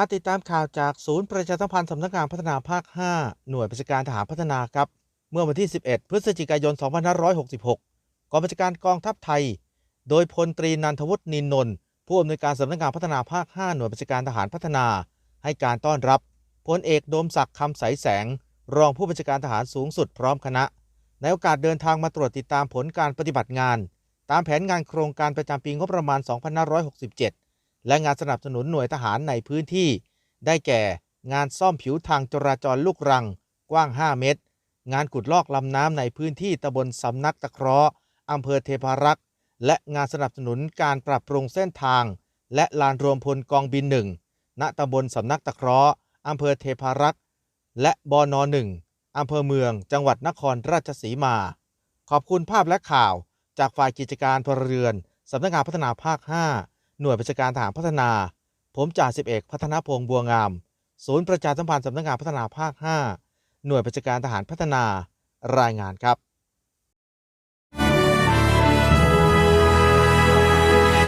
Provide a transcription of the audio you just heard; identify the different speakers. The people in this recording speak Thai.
Speaker 1: มาติดตามข่าวจากศูนย์ประชาสัมพันธ์สำนักงานพัฒนาภาค 5 หน่วยราชการทหารพัฒนาครับ เมื่อวันที่ 11 พฤศจิกายน 2566 กองบัญชาการกองทัพไทย โดยพลตรีนันทวุฒินินนนท์ผู้อำนวยการสำนักงานพัฒนาภาค 5 หน่วยบัญชาการทหารพัฒนา ให้การต้อนรับพลเอกโดมศักดิ์คำใสแสง รองผู้บัญชาการทหารสูงสุดพร้อมคณะ ในโอกาสเดินทางมาตรวจติดตามผลการปฏิบัติงาน ตามแผนงานโครงการประจำปีงบประมาณ 2567 และงานสนับสนุนหน่วยทหารในพื้นที่ ได้แก่งานซ่อมผิวทางจราจรลูกรัง กว้าง 5 เมตร งานขุดลอกลำน้ำในพื้นที่ตำบลสำนักตะเคราะห์อำเภอเทพารักษ์ และงานสนับสนุนการปรับปรุงเส้นทาง และลานรวมพลกองบินหนึ่งณตำบลสำนักตะเคราะห์อำเภอเทพารักษ์ และบอนหนึ่งอำเภอเมือง จังหวัดนครราชสีมา ขอบคุณภาพและข่าว จากฝ่ายกิจการพลเรือน สำนักงานพัฒนาภาค 5 หน่วยบัญชาการทหารพัฒนา ผมจ่าสิบเอกพัฒนพงษ์บัวงาม ศูนย์ประชาสัมพันธ์สำนักงานพัฒนาภาค 5 หน่วยบัญชาการทหารพัฒนา รายงานครับ